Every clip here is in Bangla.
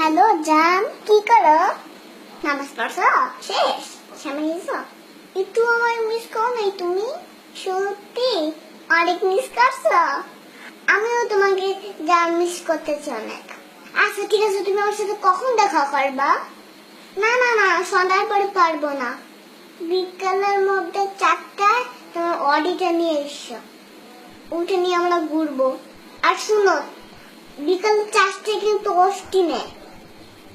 হ্যালো, জান, কি করো? নামাজ পড়ছো শেষ, সামনে এসো। একটু আমার মিস করো নাই তুমি? সত্যি, অনেক মিস করছ। আমিও তোমাকে জান মিস করতেছি অনেক। আচ্ছা ঠিক আছে, তুমি আমার সাথে কখন দেখা করবা? না না না, সন্ধ্যার পরে পারব না। বিকালের মধ্যে চারটায় তোমার অডিটা নিয়ে এসো। উঠে নিয়ে আমরা ঘুরবো। আর শুনো, বিকাল চারটে কিন্তু অষ্টি নেই।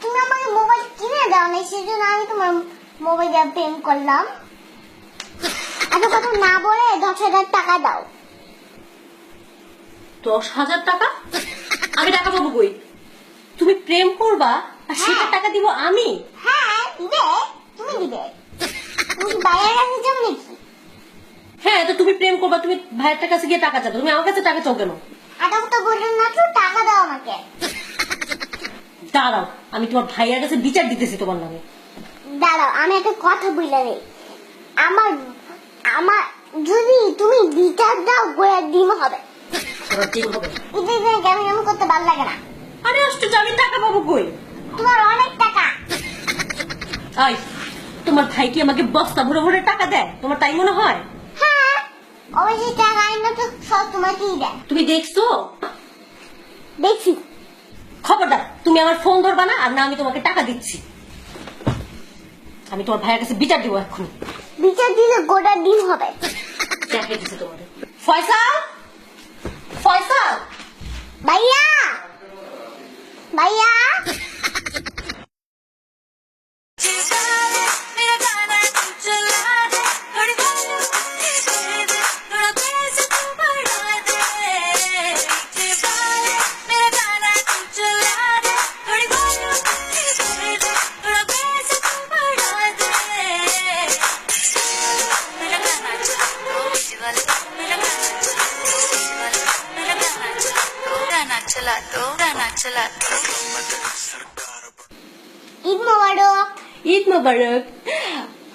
তুমি আমাকে মোবাইল কিনে দাও না সেজন্য আমি তোমার প্রেম করলাম। এত কথা না বলে দশ হাজার টাকা দাও। দশ হাজার টাকা? আমি টাকা পাবো কই? তুমি প্রেম করবা আর সেটা টাকা দিব আমি? হ্যাঁ দিবে। তুমি দিবে। তুমি বাইরের কাছে যাও নাকি? হ্যাঁ তো তুমি প্রেম করবা তুমি ভাইয়ের কাছে গিয়ে টাকা চাও। তুমি আমার কাছে টাকা চাও কেন? আটা কথা বললেন না তো টাকা দাও আমাকে। দাঁড়াও আমি তোমার ভাইয়ের কাছে বিচার দিতেছি তোমার নামে। দাঁড়াও আমি একটা কথা বলে নেই। আমার আমার যদি তুমি বিচার দাও গোড়ার ডিম হবে। তোমার ডিম হবে? এটা কেমন কেমন করতে ভালো লাগে না। আরে আশ্চর্য আমি টাকা পাবো কই? তোমার অনেক টাকা। আই তোমার ভাই কি আমাকে বস্তা ভরে ভরে টাকা দেয়? তোমার তাই মনে হয়? হ্যাঁ অবশ্যই টাকা আইনা তো সব তোমাকেই দেয়। তুমি দেখছ? দেখছি। খবরদার। তুমি আমার ফোন ধরবা না আর না আমি তোমাকে টাকা দিচ্ছি। আমি তোমার ভাইয়ের কাছে বিচার দিব এখন বিচার দিলে গোটা দিন হবে। দেখে দিচ্ছি তোমাদের। ফয়সাল? ফয়সাল?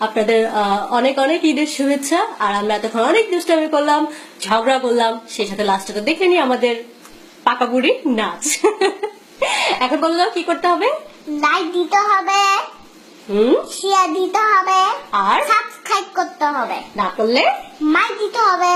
আপনাদের অনেক অনেক ঈদের শুভেচ্ছা আর আমরা এতক্ষণ অনেক দুষ্টামি করলাম ঝগড়া করলাম সেই সাথে লাস্টে তো দেখে নি আমাদের পাকা বুড়ি নাচ। এখন বলল কি করতে হবে? লাইক দিতে হবে। শেয়ার দিতে হবে। আর? সাবস্ক্রাইব করতে হবে। না করলে? মাই দিতে হবে।